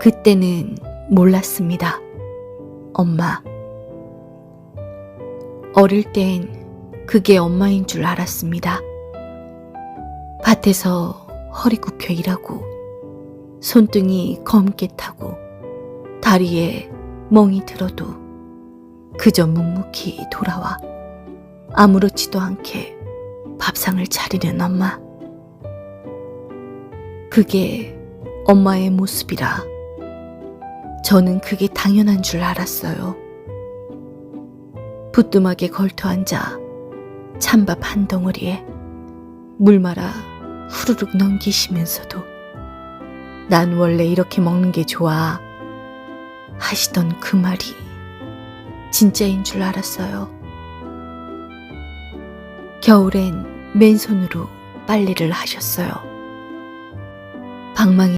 그때는 몰랐습니다. 엄마. 어릴 땐 그게 엄마인 줄 알았습니다. 밭에서 허리 굽혀 일하고 손등이 검게 타고 다리에 멍이 들어도 그저 묵묵히 돌아와 아무렇지도 않게 밥상을 차리는 엄마. 그게 엄마의 모습이라 저는 그게 당연한 줄 알았어요. 부뚜막에 걸터 앉아 찬밥 한 덩어리에 물 말아 후루룩 넘기시면서도 난 원래 이렇게 먹는 게 좋아 하시던 그 말이 진짜인 줄 알았어요. 겨울엔 맨손으로 빨래를 하셨어요. 방망이